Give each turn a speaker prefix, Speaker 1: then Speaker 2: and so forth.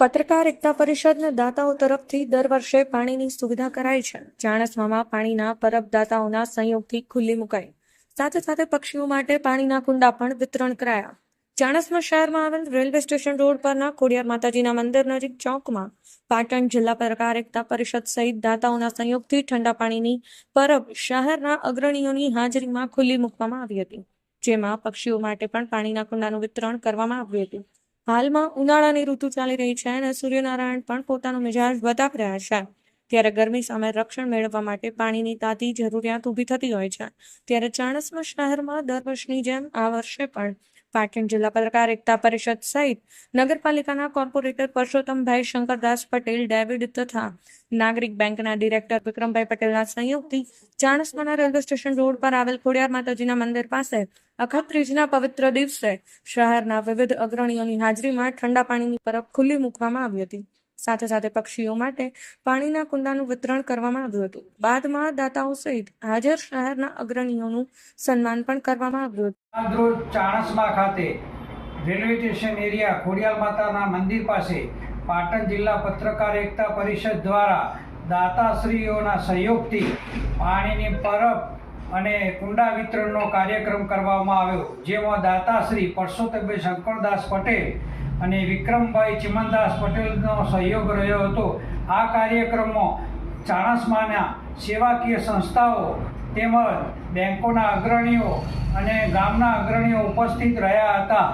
Speaker 1: પત્રકાર એકતા પરિષદના દાતાઓ તરફથી દર વર્ષે પાણીની સુવિધા કરાય છે. ચાણસ્મામાં પાણીના પરબદાતાઓના સંયોગથી ખુલ્લી મુકાઈ. સાથે સાથે પક્ષીઓ માટે પાણીના કુંડા પણ વિતરણ કરાયા. ચાણસ્મા શહેરમાં આવેલ રેલવે સ્ટેશન રોડ પરના ખોડિયાર માતાજીના મંદિર નજીક ચોકમાં પાટણ જિલ્લા પત્રકાર એકતા પરિષદ સહિત દાતાઓના સંયોગથી ઠંડા પાણીની પરબ શહેરના અગ્રણીઓની હાજરીમાં ખુલ્લી મૂકવામાં આવી હતી, જેમાં પક્ષીઓ માટે પણ પાણીના કુંડાનું વિતરણ કરવામાં આવ્યું હતું. હાલમાં ઉનાળાની ઋતુ ચાલી રહી છે અને સૂર્યનારાયણ પણ પોતાનો મિજાજ બતાવી રહ્યા છે. ત્યારે ગરમી સામે રક્ષણ મેળવવા માટે પાણીની તાતી જરૂરિયાત ઊભી થતી હોય છે. ત્યારે ચાણસ્મા શહેરમાં દર વર્ષની જેમ આ વર્ષે પણ પાટણ જિલ્લા પત્રકાર એકતા પરિષદ સહિત નગરપાલિકાના કોર્પોરેટર પરસોત્તમભાઈ શંકરદાસ પટેલ, ડેવિડ તથા નાગરિક બેંકના ડિરેક્ટર વિક્રમભાઈ પટેલના સંયોગથી ચાણસ્માના રેલવે સ્ટેશન રોડ પર આવેલ ખોડિયાર માતાજીના મંદિર પાસે અખત ત્રીજના પવિત્ર દિવસે શહેરના વિવિધ અગ્રણીઓની હાજરીમાં ઠંડા પાણીની પરબ ખુલ્લી મૂકવામાં આવી હતી. સાથે સાથે પક્ષીઓ માટે પાણીના કુંડાનું વિતરણ કરવામાં આવ્યું હતું. બાદમાં દાતાઓ સહિત હાજર શહેરના અગ્રણીઓનું સન્માન પણ કરવામાં આવ્યું હતું.
Speaker 2: ચાણસમા ખાતે રેલવે સ્ટેશન એરિયા ખોડિયાલ માતાના મંદિર પાસે પાટણ જિલ્લા પત્રકાર એકતા પરિષદ દ્વારા દાતાશ્રીઓના સહયોગથી પાણીની પરબ અને કુંડા વિતરણનો કાર્યક્રમ કરવામાં આવ્યો, જેમાં દાતાશ્રી પરસોત્તમભાઈ શંકરદાસ પટેલ અને વિક્રમભાઈ ચિમનદાસ પટેલનો સહયોગ રહ્યો હતો. આ કાર્યક્રમમાં ચાણસમાના સેવાકીય સંસ્થાઓ તેમજ બેંકોના અગ્રણીઓ અને ગામના અગ્રણીઓ ઉપસ્થિત રહ્યા હતા.